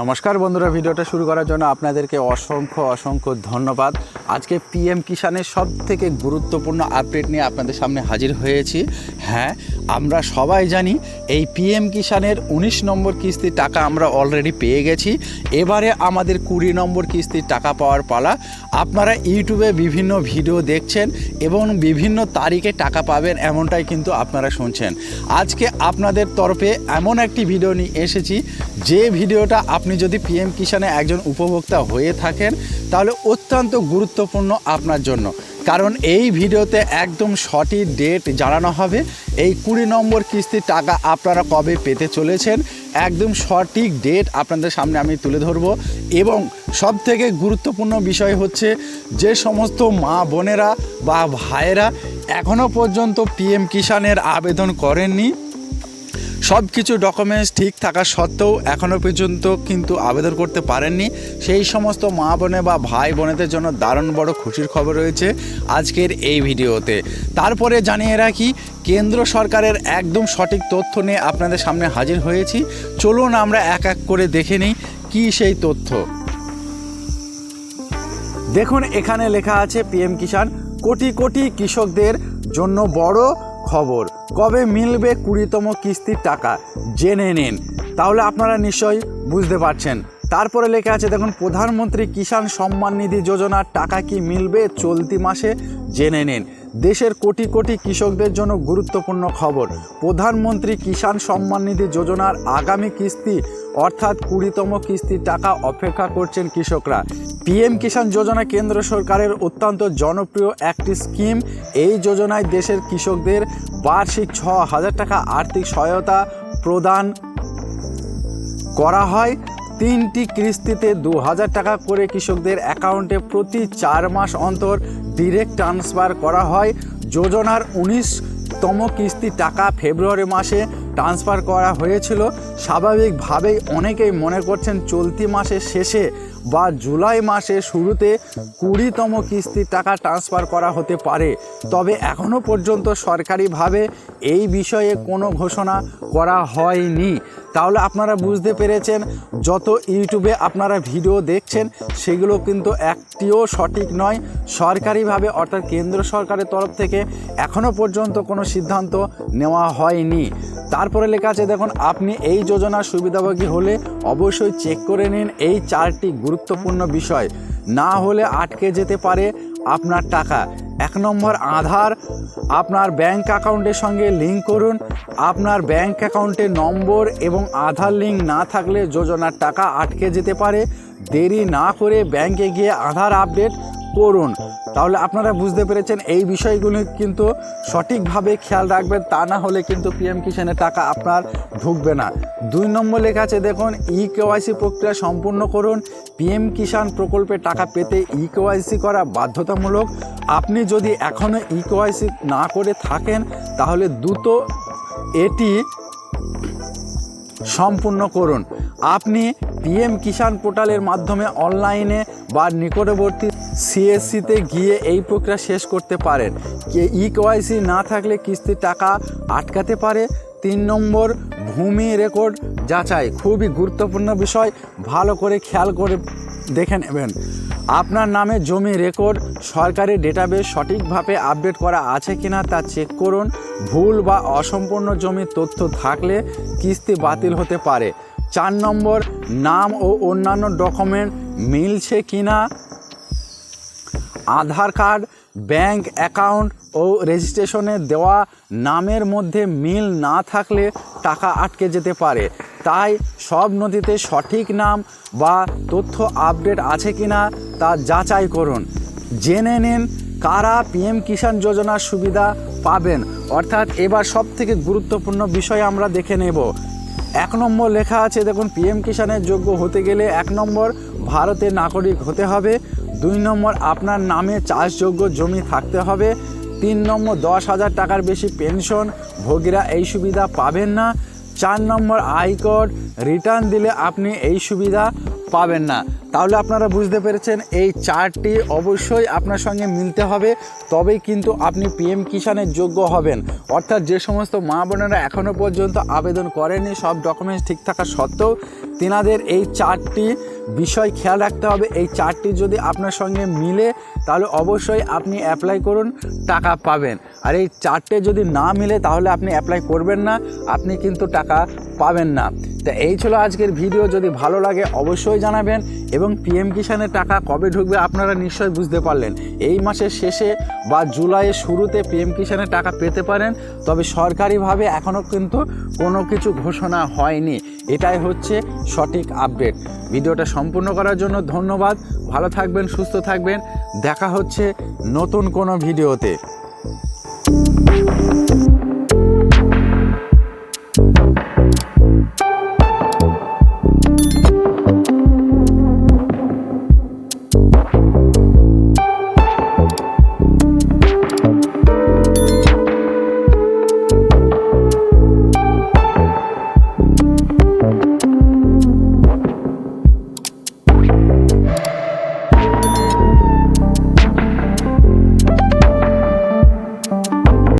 নমস্কার বন্ধুরা, ভিডিওটা শুরু করার জন্য আপনাদেরকে অসংখ্য অসংখ্য ধন্যবাদ। আজকে পিএম কিষানের সব থেকে গুরুত্বপূর্ণ আপডেট নিয়ে আপনাদের সামনে হাজির হয়েছি। হ্যাঁ আমরা সবাই জানি এই পিএম কিষানের ১৯ নম্বর কিস্তির টাকা আমরা অলরেডি পেয়ে গেছি। এবারে আমাদের কুড়ি নম্বর কিস্তির টাকা পাওয়ার পালা। আপনারা ইউটিউবে বিভিন্ন ভিডিও দেখছেন এবং বিভিন্ন তারিখে টাকা পাবেন এমনটাই কিন্তু আপনারা শুনছেন। আজকে আপনাদের তরফে এমন একটি ভিডিও নিয়ে এসেছি। যে ভিডিওটা আপনি যদি পিএম কিষানে একজন উপভোক্তা হয়ে থাকেন, তাহলে অত্যন্ত গুরুত্বপূর্ণ আপনার জন্য। কারণ এই ভিডিওতে একদম সঠিক ডেট জানানো হবে। এই কুড়ি নম্বর কিস্তির টাকা আপনারা কবে পেতে চলেছেন, একদম সঠিক ডেট আপনাদের সামনে আমি তুলে ধরবো। এবং সব থেকে গুরুত্বপূর্ণ বিষয় হচ্ছে, যে সমস্ত মা বোনেরা বা ভাইয়েরা এখনও পর্যন্ত পিএম কিষানের আবেদন করেননি সব কিছু ডকুমেন্টস ঠিক থাকা সত্ত্বেও এখনও পর্যন্ত কিন্তু আবেদন করতে পারেননি। সেই সমস্ত মা বোনে বা ভাই বোনেদের জন্য দারুণ বড় খুশির খবর রয়েছে আজকের এই ভিডিওতে। তারপরে জানিয়ে রাখি, কেন্দ্র সরকারের একদম সঠিক তথ্য নিয়ে আপনাদের সামনে হাজির হয়েছি। চলুন আমরা এক এক করে দেখে নিই কী সেই তথ্য। দেখুন, এখানে লেখা আছে, পিএম কিষাণ, কোটি কোটি কৃষকদের জন্য বড় খবর। কবে মিলবে কুড়িতম কিস্তির টাকা? জেনে নিন। তাহলে আপনারা নিশ্চয়ই বুঝতে পারছেন। তারপরে লেখা আছে, দেখুন, প্রধানমন্ত্রী কিষাণ সম্মান নিধি যোজনার টাকা কি মিলবে চলতি মাসে? জেনে নিন। দেশের কোটি কোটি কৃষকদের জন্য গুরুত্বপূর্ণ খবর। প্রধানমন্ত্রী কিষাণ সম্মান নিধি যোজনার আগামী কিস্তি অর্থাৎ কুড়িতম কিস্তির টাকা অপেক্ষা করছেন কৃষকরা। পিএম কিষাণ যোজনা কেন্দ্র সরকারের অত্যন্ত জনপ্রিয় একটি স্কিম। এই যোজনায় দেশের কৃষকদের বার্ষিক ছ হাজার টাকা আর্থিক সহায়তা প্রদান করা হয়। তিনটি কিস্তিতে দু হাজার টাকা করে কৃষকদের অ্যাকাউন্টে প্রতি চার মাস অন্তর ডিরেক্ট ট্রান্সফার করা হয়। যোজনার উনিশতম কিস্তি টাকা ফেব্রুয়ারি মাসে ট্রান্সফার করা হয়েছিল। স্বাভাবিকভাবেই অনেকেই মনে করছেন চলতি মাসের শেষে বা জুলাই মাসের শুরুতে কুড়িতম কিস্তির টাকা ট্রান্সফার করা হতে পারে। তবে এখনও পর্যন্ত সরকারিভাবে এই বিষয়ে কোনো ঘোষণা করা হয়নি। তাহলে আপনারা বুঝতে পেরেছেন, যত ইউটিউবে আপনারা ভিডিও দেখছেন, সেগুলো কিন্তু একটিও সঠিক নয়। সরকারিভাবে অর্থাৎ কেন্দ্র সরকারের তরফ থেকে এখনও পর্যন্ত কোনো সিদ্ধান্ত নেওয়া হয়নি। তারপরে লেখা আছে, দেখুন, আপনি এই যোজনার সুবিধাভোগী হলে অবশ্যই চেক করে নিন এই চারটি গুরুত্বপূর্ণ বিষয়। না হলে আটকে যেতে পারে আপনার টাকা। এক নম্বর আধার, আপনার ব্যাংক অ্যাকাউন্টের সঙ্গে লিঙ্ক করুন। আপনার ব্যাংক অ্যাকাউন্টের নম্বর এবং আধার লিঙ্ক না থাকলে যোজনার টাকা আটকে যেতে পারে। দেরি না করে ব্যাংকে গিয়ে আধার আপডেট করুন। তাহলে আপনারা বুঝতে পেরেছেন এই বিষয়গুলো কিন্তু সঠিকভাবে খেয়াল রাখবেন, তা না হলে কিন্তু পিএম কিষানের টাকা আপনার ঢুকবে না। দুই নম্বর লেখা আছে, দেখুন ই কেওয়াইসি প্রক্রিয়া সম্পূর্ণ করুন। পিএম কিষাণ প্রকল্পে টাকা পেতে ই কেওয়াইসি করা বাধ্যতামূলক। আপনি যদি এখনও ই কেওয়াইসি না করে থাকেন, তাহলে দ্রুত এটি সম্পূর্ণ করুন। আপনি পিএম কিষাণ পোর্টালের মাধ্যমে অনলাইনে বা নিকটবর্তী সিএসসিতে গিয়ে এই প্রক্রিয়া শেষ করতে পারেন। ই কেওয়াইসি না থাকলে কিস্তির টাকা আটকাতে পারে। তিন নম্বর, ভূমি রেকর্ড যাচাই খুবই গুরুত্বপূর্ণ বিষয়। ভালো করে খেয়াল করে দেখে নেবেন। আপনার নামে জমি রেকর্ড, সরকারি ডেটাবেস সঠিকভাবে আপডেট করা আছে কিনা তা চেক করুন। ভুল বা অসম্পূর্ণ জমির তথ্য থাকলে কিস্তি বাতিল হতে পারে। চার নম্বর, নাম ও অন্যান্য ডকুমেন্ট মিলছে কিনা? আধার কার্ড, ব্যাংক অ্যাকাউন্ট ও রেজিস্ট্রেশনে দেওয়া নামের মধ্যে মিল না থাকলে টাকা আটকে যেতে পারে। তাই সব নথিতে সঠিক নাম বা তথ্য আপডেট আছে কি না তা যাচাই করুন। জেনে নিন কারা পিএম কিষাণ যোজনার সুবিধা পাবেন। অর্থাৎ এবার সব থেকে গুরুত্বপূর্ণ বিষয় আমরা দেখে নেব। এক নম্বর লেখা আছে, দেখুন পিএম কিষাণের যোগ্য হতে গেলে এক নম্বর ভারতের নাগরিক হতে হবে, দুই নম্বর আপনার নামে চাষযোগ্য জমি থাকতে হবে, তিন নম্বর দশ হাজার টাকার বেশি পেনশন, ভোগীরা এই সুবিধা পাবেন না, চার নম্বর আয়কর রিটার্ন দিলে আপনি এই সুবিধা পাবেন না। তাহলে আপনারা বুঝতে পেরেছেন, এই চারটি অবশ্যই আপনার সঙ্গে মিলতে হবে, তবেই কিন্তু আপনি পিএম কিষানের যোগ্য হবেন। অর্থাৎ যে সমস্ত মা বোনেরা এখনও পর্যন্ত আবেদন করেনি সব ডকুমেন্টস ঠিক থাকা সত্ত্বেও তেনাদের এই চারটি বিষয় খেয়াল রাখতে হবে। এই চারটি যদি আপনার সঙ্গে মিলে, তাহলে অবশ্যই আপনি অ্যাপ্লাই করুন, টাকা পাবেন। আর এই চারটে যদি না মিলে, তাহলে আপনি অ্যাপ্লাই করবেন না, আপনি কিন্তু টাকা পাবেন না। তা এই ছিল আজকের ভিডিও। যদি ভালো লাগে, অবশ্যই জানাবেন এবং পিএম কিষানের টাকা কবে ঢুকবে আপনারা নিশ্চয়ই বুঝতে পারলেন। এই মাসের শেষে বা জুলাইয়ের শুরুতে পিএম কিষানের টাকা পেতে পারেন, তবে সরকারিভাবে এখনও কিন্তু কোনো কিছু ঘোষণা হয়নি। এটাই হচ্ছে সঠিক আপডেট। ভিডিওটা সম্পূর্ণ করার জন্য ধন্যবাদ। ভালো থাকবেন, সুস্থ থাকবেন। দেখা হচ্ছে নতুন কোনো ভিডিওতে।